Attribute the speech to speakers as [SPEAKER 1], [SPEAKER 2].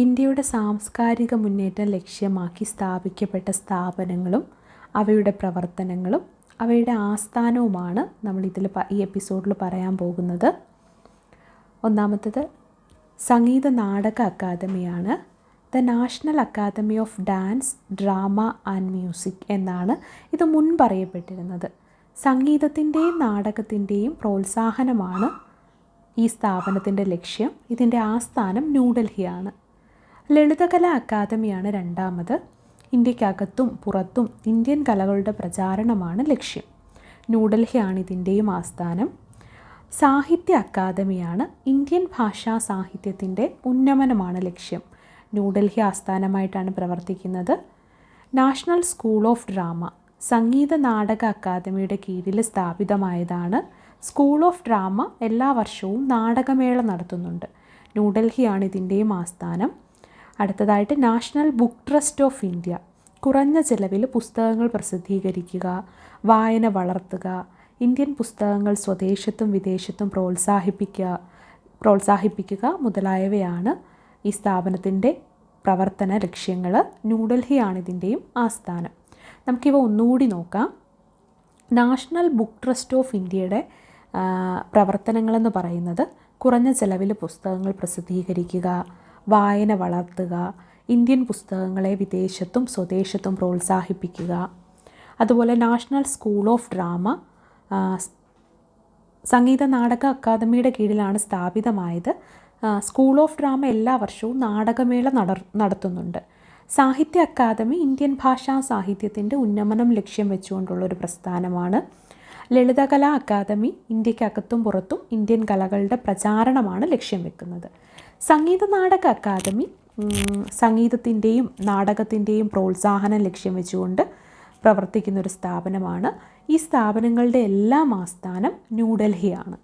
[SPEAKER 1] ഇന്ത്യയുടെ സാംസ്കാരിക മുന്നേറ്റം ലക്ഷ്യമാക്കി സ്ഥാപിക്കപ്പെട്ട സ്ഥാപനങ്ങളും അവയുടെ പ്രവർത്തനങ്ങളും അവയുടെ ആസ്ഥാനവുമാണ് നമ്മൾ ഇതിൽ ഈ എപ്പിസോഡിൽ പറയാൻ പോകുന്നത്. ഒന്നാമത്തത് Sangeet Natak അക്കാദമിയാണ്. The national academy of dance drama and music എന്നാണ് ഇത് മുൻപറിയപ്പെട്ടിരുന്നത് സംഗീതത്തിന്റെയും നാടകത്തിന്റെയും പ്രോത്സാഹനമാണ് ഈ സ്ഥാപനത്തിന്റെ ലക്ഷ്യം. ഇതിന്റെ ആസ്ഥാനം ന്യൂഡൽഹിയാണ് ലളിതകലാ അക്കാദമിയാണ് രണ്ടാമത്. ഇന്ത്യക്കകത്തും പുറത്തും ഇന്ത്യൻ കലകളുടെ പ്രചാരണമാണ് ലക്ഷ്യം. ന്യൂഡൽഹിയാണ് ഇതിന്റെയും ആസ്ഥാനം. സാഹിത്യ അക്കാദമിയാണ് ഇന്ത്യൻ ഭാഷാ സാഹിത്യത്തിന്റെ ഉന്നമനമാണ് ലക്ഷ്യം. ന്യൂഡൽഹി ആസ്ഥാനമായിട്ടാണ് പ്രവർത്തിക്കുന്നത്. National school of drama Sangeet Natak അക്കാദമിയുടെ കീഴിൽ സ്ഥാപിതമായതാണ് സ്കൂൾ ഓഫ് ഡ്രാമ. എല്ലാ വർഷവും നാടകമേള നടത്തുന്നുണ്ട്. ന്യൂഡൽഹിയാണ് ഇതിന്റെയും ആസ്ഥാനം. അടുത്തതായിട്ട് national book trust of India. കുറഞ്ഞ ചിലവിൽ പുസ്തകങ്ങൾ പ്രസിദ്ധീകരിക്കുക വായന വളർത്തുക ഇന്ത്യൻ പുസ്തകങ്ങൾ സ്വദേശത്തും വിദേശത്തും പ്രോത്സാഹിപ്പിക്കുക പ്രോത്സാഹിപ്പിക്കുക മുതലായവയാണ് ഈ സ്ഥാപനത്തിന്റെ പ്രവർത്തന ലക്ഷ്യങ്ങൾ. ന്യൂഡൽഹിയാണ് ഇതിന്റെയും ആസ്ഥാനം. നമുക്കിവ ഒന്നുകൂടി നോക്കാം. നാഷണൽ ബുക്ക് ട്രസ്റ്റ് ഓഫ് ഇന്ത്യയുടെ പ്രവർത്തനങ്ങളെന്ന് പറയുന്നത് കുറഞ്ഞ ചിലവിൽ പുസ്തകങ്ങൾ പ്രസിദ്ധീകരിക്കുക വായന വളർത്തുക ഇന്ത്യൻ പുസ്തകങ്ങളെ വിദേശത്തും സ്വദേശത്തും പ്രോത്സാഹിപ്പിക്കുക. അതുപോലെ national school of drama Sangeet Natak അക്കാദമിയുടെ കീഴിലാണ് സ്ഥാപിതമായത്. സ്കൂൾ ഓഫ് ഡ്രാമ എല്ലാ വർഷവും നാടകമേള നട നടത്തുന്നുണ്ട്. സാഹിത്യ അക്കാദമി ഇന്ത്യൻ ഭാഷാ സാഹിത്യത്തിന്റെ ഉന്നമനം ലക്ഷ്യം വെച്ചുകൊണ്ടുള്ള ഒരു പ്രസ്ഥാനമാണ്. ലളിതകലാ അക്കാദമി ഇന്ത്യക്കകത്തും പുറത്തും ഇന്ത്യൻ കലകളുടെ പ്രചാരണമാണ് ലക്ഷ്യം വെക്കുന്നത്. സംഗീത നാടക അക്കാദമി സംഗീതത്തിന്റെയും നാടകത്തിന്റെയും പ്രോത്സാഹനം ലക്ഷ്യം വെച്ചുകൊണ്ട് പ്രവർത്തിക്കുന്ന ഒരു സ്ഥാപനമാണ്. ഈ സ്ഥാപനങ്ങളുടെ എല്ലാം ആസ്ഥാനം ന്യൂഡൽഹിയാണ്